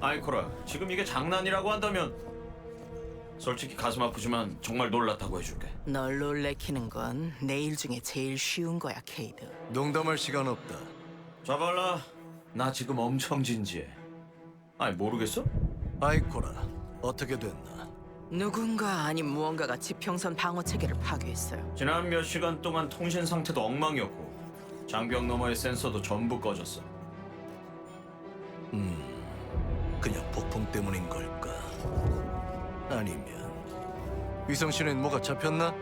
아이코라, 지금 이게 장난이라고 한다면 솔직히 가슴 아프지만 정말 놀랐다고 해줄게. 널 놀래키는 건 내 일 중에 제일 쉬운 거야, 케이드. 농담할 시간 없다. 자발라, 나 지금 엄청 진지해. 아니 모르겠어? 아이코라, 어떻게 됐나? 누군가 아닌 무언가가 지평선 방어 체계를 파괴했어요. 지난 몇 시간 동안 통신 상태도 엉망이었고 장벽 너머의 센서도 전부 꺼졌어. 그냥 폭풍 때문인 걸까? 아니면 위성신엔 뭐가 잡혔나?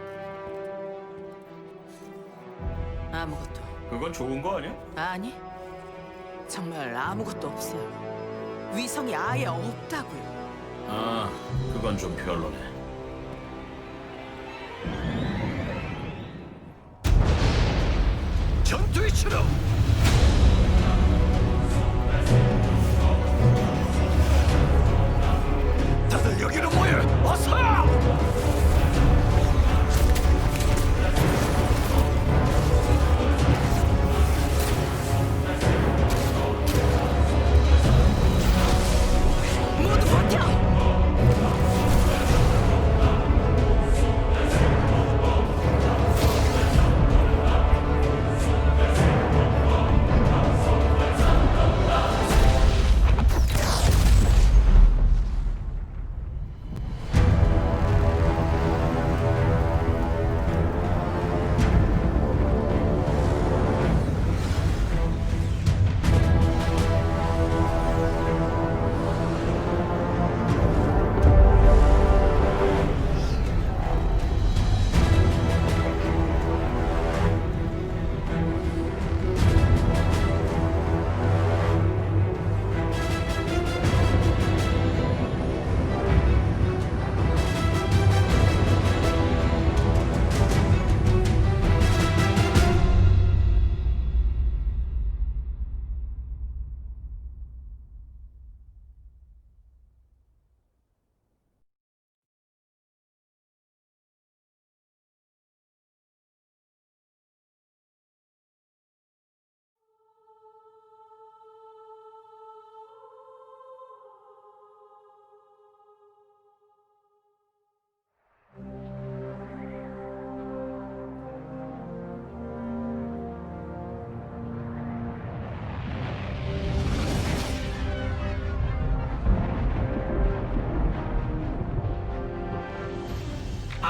아무것도. 그건 좋은 거 아니야? 아니, 정말 아무것도 없어요. 위성이 아예 없다고요. 아, 그건 좀 별로네. 전투의 치료! 모여!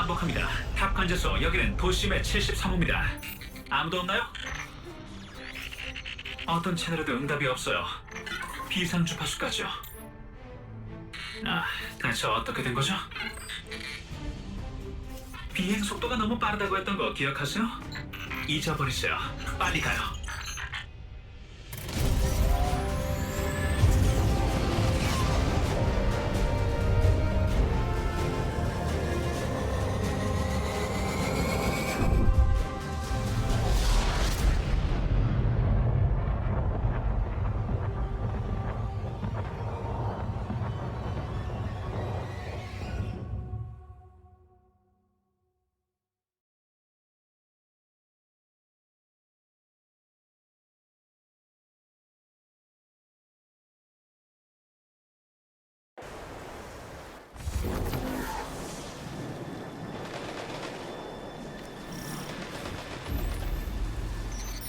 반복합니다. 탑 관제소 여기는 도심의 73호입니다. 아무도 없나요? 어떤 채널에도 응답이 없어요. 비상 주파수까지요. 아, 대체 어떻게 된 거죠? 비행 속도가 너무 빠르다고 했던 거 기억하세요? 잊어버리세요. 빨리 가요.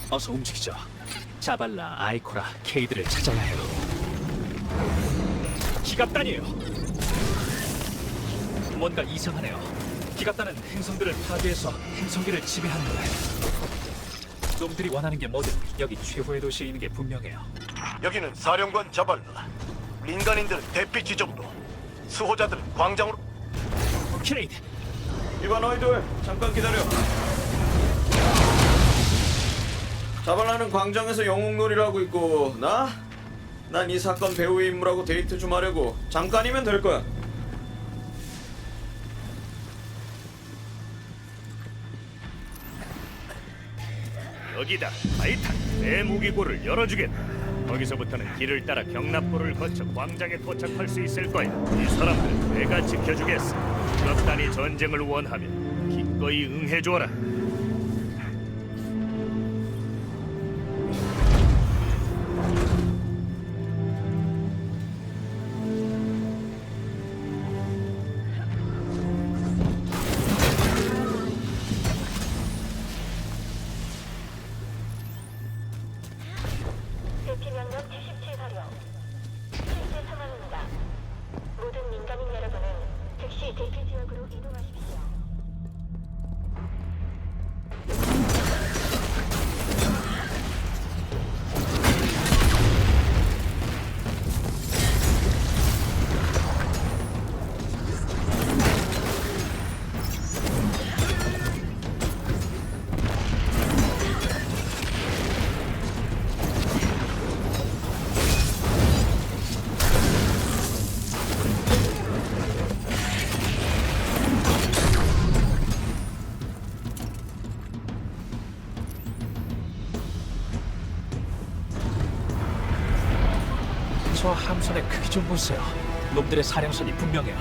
어서 움직이죠. 자발라, 아이코라, 케이드를 찾아야 해요. 기갑단이에요. 뭔가 이상하네요. 기갑단은 행성들을 파괴해서 행성기를 지배하는 거예요. 놈들이 원하는 게 뭐든 여기 최고의 도시에 있는 게 분명해요. 여기는 사령관 자발라. 민간인들은 대피 지점으로, 수호자들은 광장으로. 케이드, 너희들 잠깐 기다려. 자발라는 광장에서 영웅놀이를 하고 있고 나? 난 이 사건 배우의 인물하고 데이트 좀 하려고 잠깐이면 될 거야. 여기다 타이탄. 내 무기고를 열어주겠다 거기서부터는 길을 따라 경납고를 거쳐 광장에 도착할 수 있을 거야. 이 사람들 내가 지켜주겠어. 적단이 전쟁을 원하면 기꺼이 응해줘라 저 함선의 크기 좀 보세요. 놈들의 사령선이 분명해요.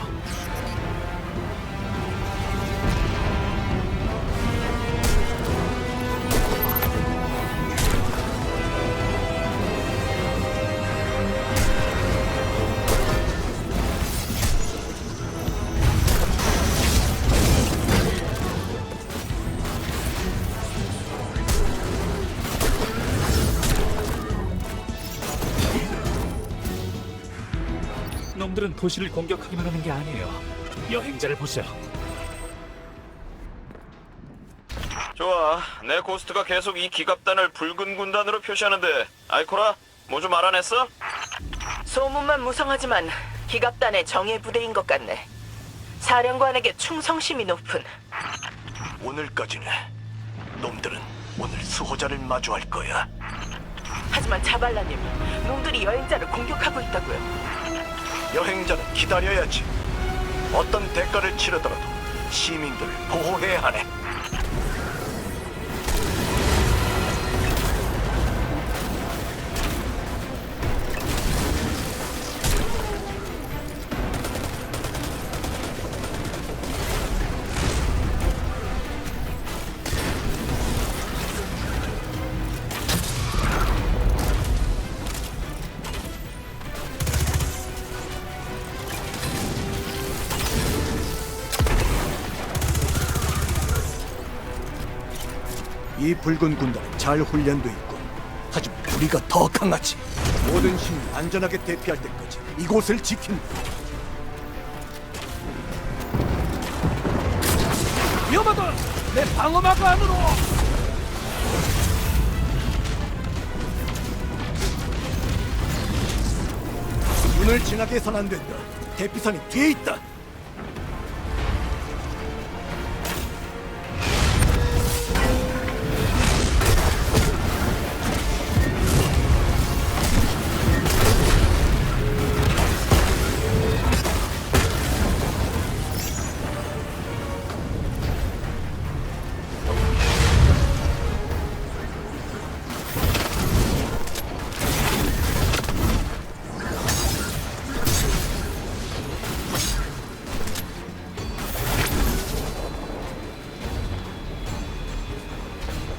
놈들은 도시를 공격하기만 하는 게 아니에요. 여행자를 보세요. 좋아. 내 고스트가 계속 이 기갑단을 붉은 군단으로 표시하는데 아이코라 뭐 좀 알아냈어? 소문만 무성하지만 기갑단의 정예 부대인 것 같네. 사령관에게 충성심이 높은 오늘까지는 놈들은 오늘 수호자를 마주할 거야. 하지만 자발라님, 놈들이 여행자를 공격하고 있다고요. 여행자는 기다려야지. 어떤 대가를 치르더라도 시민들을 보호해야 하네. 이 붉은 군단은 잘 훈련돼 있고 하지만 우리가 더 강하지. 모든 시민 안전하게 대피할 때까지 이곳을 지킨다 위험하다! 내 방어막 안으로! 문을 지나게 해선 안 된다. 대피선이 뒤에 있다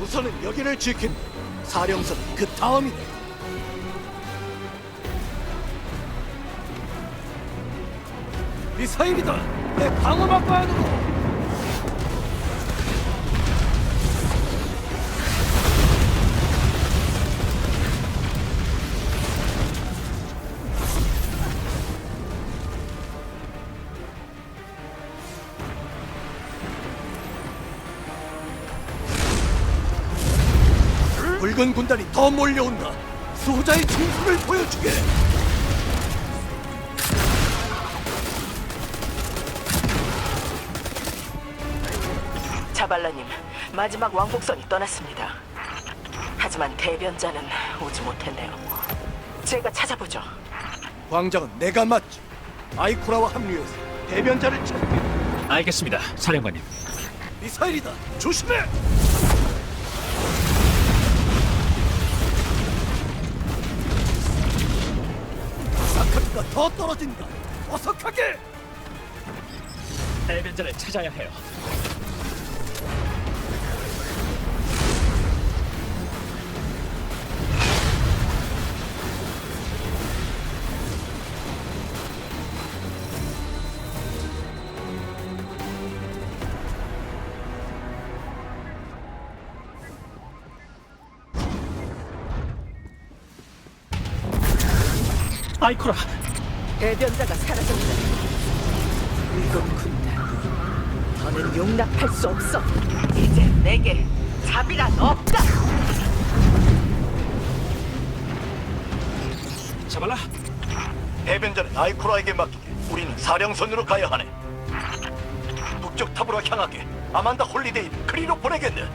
우선은 여기를 지킨 사령선 그 다음이다. 미사일이다. 내 방어막 안으로. 군단이 더 몰려온다. 수호자의 진수를 보여주게. 자발라님, 마지막 왕복선이 떠났습니다. 하지만 대변자는 오지 못했네요. 제가 찾아보죠. 광장은 내가 맞지. 아이쿠라와 합류해서 대변자를 찾게. 알겠습니다, 사령관님. 미사일이다. 조심해. 더 떨어진다. 어서 가게. 대변자를 찾아야 해요. 아이코라, 대변자가 사라졌네. 붉은 군단, 더는 용납할 수 없어. 이제 내게 자비란 없다. 자발라, 대변자는 아이쿠라에게 맡기게. 우리는 사령선으로 가야 하네. 북쪽 탑으로 향하게. 아만다 홀리데이를 그리로 보내겠네.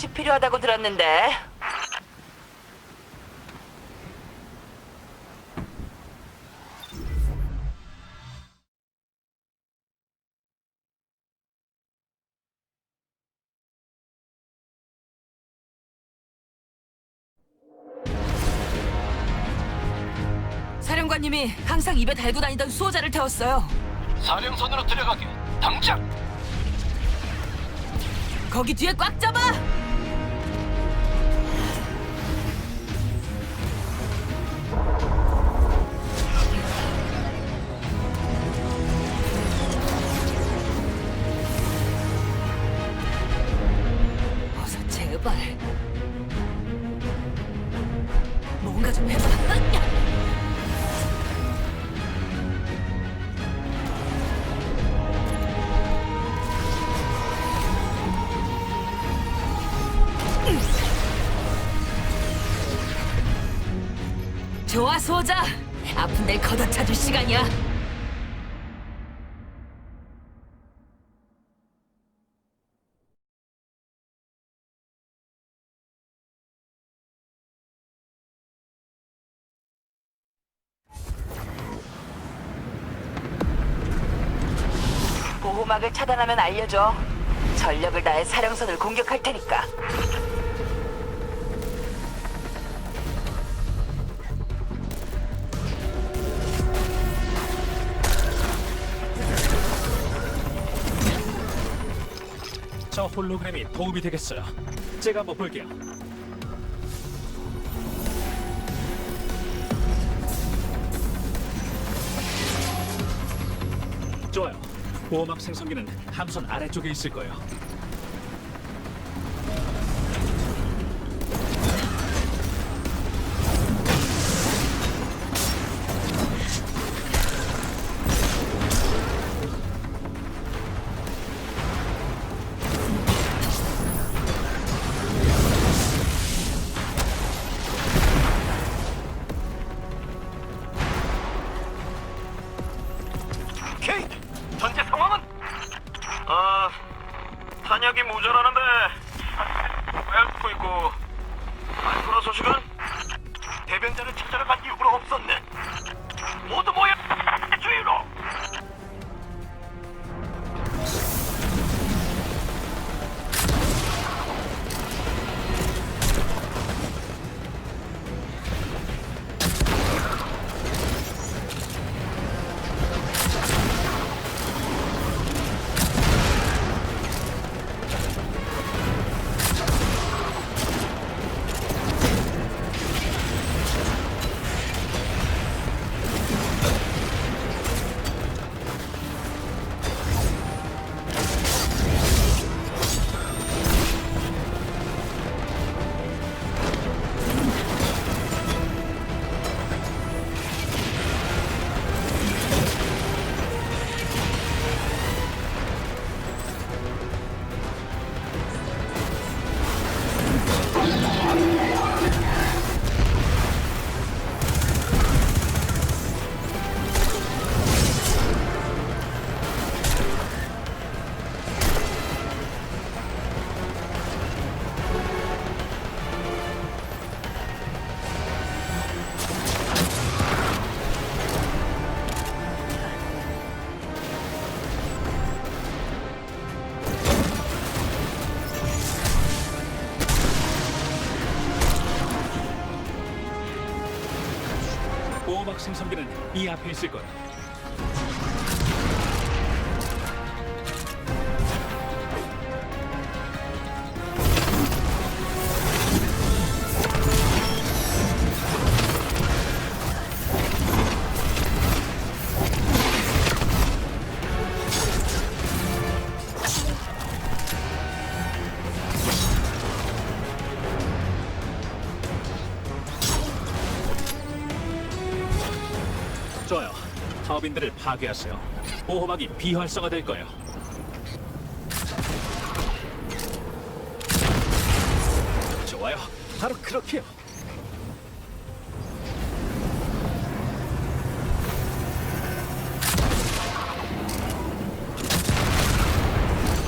것이 필요하다고 들었는데 사령관님이 항상 입에 달고 다니던 수호자를 태웠어요. 사령선으로 들어가게. 당장. 거기 뒤에 꽉 잡아! 좋아 소자. 아픈 데를 걷어차줄 시간이야. 보호막을 차단하면 알려줘. 전력을 다해 사령선을 공격할 테니까 저 홀로그램이 도움이 되겠어요. 제가 한번 볼게요. 좋아요. 보호막 생성기는 함선 아래쪽에 있을 거예요. 생성기는 이 앞에 있을 거예 요. 좋아요. 타워빈들을 파괴하세요. 보호막이 비활성화될 거예요. 좋아요. 바로 그렇게요.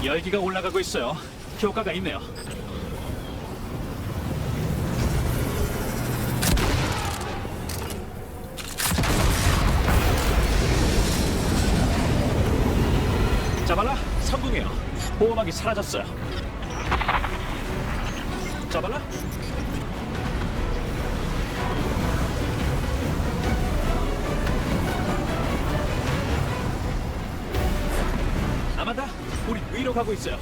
열기가 올라가고 있어요. 효과가 있네요. 성공해요. 보호막이 사라졌어요. 자발라 아마다 우리 위로 가고 있어요.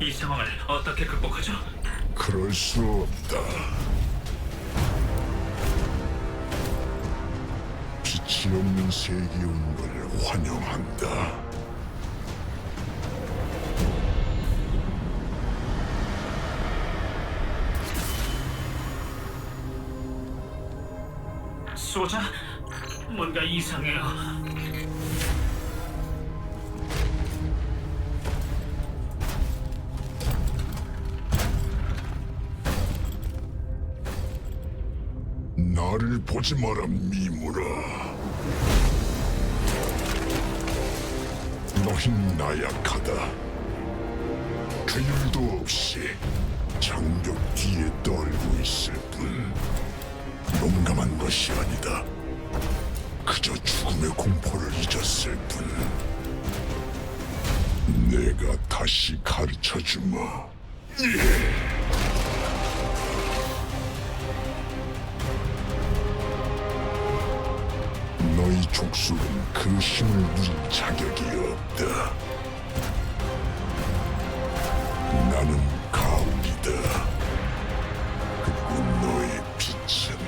이 상황을 어떻게 극복하죠? 그럴 수 없다. 빛이 없는 세계에 온걸 환영한다. 소자? 뭔가 이상해요. 나를 보지 마라, 미무라. 너흰 나약하다. 괴율도 없이 장벽 뒤에 떨고 있을 뿐. 용감한 것이 아니다. 그저 죽음의 공포를 잊었을 뿐. 내가 다시 가르쳐주마. 너 희 족속은 그 힘을 누릴 자격이 없다. 나는 가울이다. 그리고 너의 빛은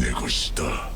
내 것이다.